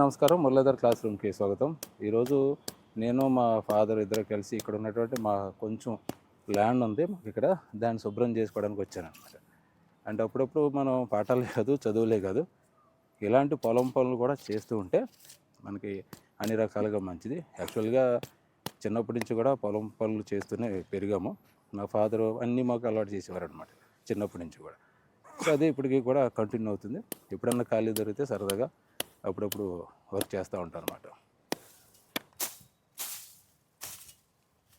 నమస్కారం. మురళీధర్ క్లాస్ రూమ్కి స్వాగతం. ఈరోజు నేను మా ఫాదర్ ఇద్దరు కలిసి ఇక్కడ ఉన్నటువంటి మా కొంచెం ల్యాండ్ ఉంది. మాకు ఇక్కడ దాన్ని శుభ్రం చేసుకోవడానికి వచ్చాను అనమాట అప్పుడప్పుడు మనం పాఠాలే కాదు చదువులే కాదు. ఇలాంటి పొలం పనులు కూడా చేస్తూ ఉంటే మనకి అన్ని రకాలుగా మంచిది. యాక్చువల్గా చిన్నప్పటి నుంచి కూడా పొలం పనులు చేస్తూనే పెరిగాము. మా ఫాదరు అన్నీ మాకు అలవాటు చేసేవారు అనమాట చిన్నప్పటి నుంచి కూడా. సో అదే ఇప్పటికీ కూడా కంటిన్యూ అవుతుంది. ఎప్పుడన్నా ఖాళీ దొరికితే సరదాగా అప్పుడప్పుడు వర్క్ చేస్తూ ఉంటాను అనమాట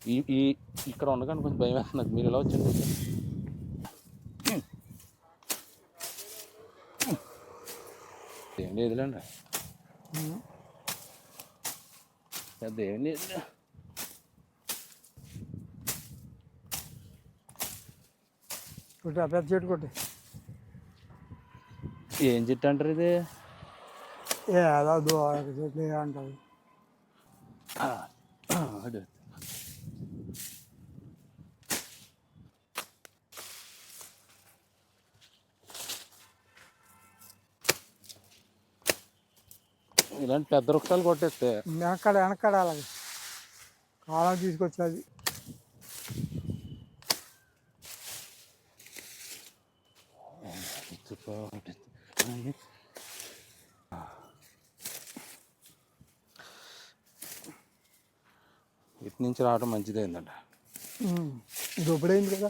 ఈ ఈ ఇక్కడ ఉండగానే కొంచెం భయం వేస్తుంది నాకు. మీరు ఎలా వచ్చింది ఏం లేదులేండి పెద్ద ఏం లేదు కొట్టి పెద్ద చెట్టు కొట్టి. ఏం చెట్టు అంటారు ఇది? ఏ అలా దూర చెట్లు ఏ అంటారు ఆ, అదే. ఇలాంటి పెద్ద వృక్షాలు కొట్టేస్తే వెనకాడ వెనకాడ అలాగే కాలం తీసుకొచ్చేది ఇటు నుంచి రావడం మంచిదే ఏంటంటే దొబ్బడైంది కదా?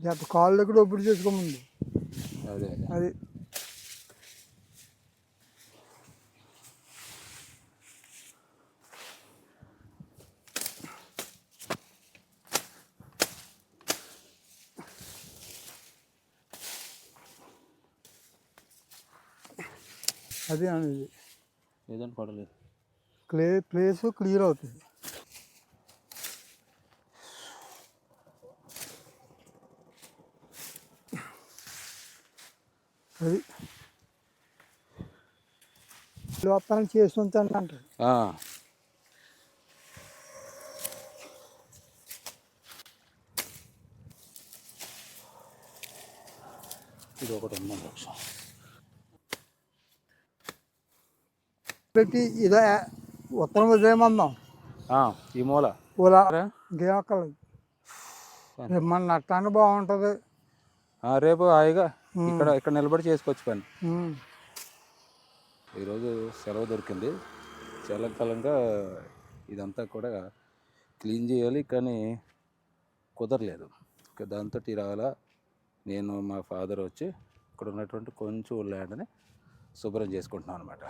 జత కాళ్ళు దగ్గర దొబ్బుడు చేసుకోముందు. అదే. అది అది అనేది. ఏదంటే పడలేదు. క్లే ప్లేస్ క్లియర్ అవుతుంది. అది. లోపల చేస్తుంటే అంటారు. ఇది ఒకటి ఉంది వృక్షం పెట్టి ఇదే ఉత్తరం ఉదయమందాం ఆ, ఈ మూల. పూల. ఇంకేం అక్కర్లేదు రేపు మన నట్టాన్ని బాగుంటుంది. రేపు హాయిగా ఇక్కడ ఇక్కడ నిలబడి చేసుకోవచ్చు పని. ఈరోజు సెలవు దొరికింది. చాలా కాలంగా ఇదంతా కూడా క్లీన్ చేయాలి కానీ కుదరలేదు. దాంతో రావాలా? నేను మా ఫాదర్ వచ్చి ఇక్కడ ఉన్నటువంటి కొంచెం ల్యాండ్ని శుభ్రం చేసుకుంటున్నాం అనమాట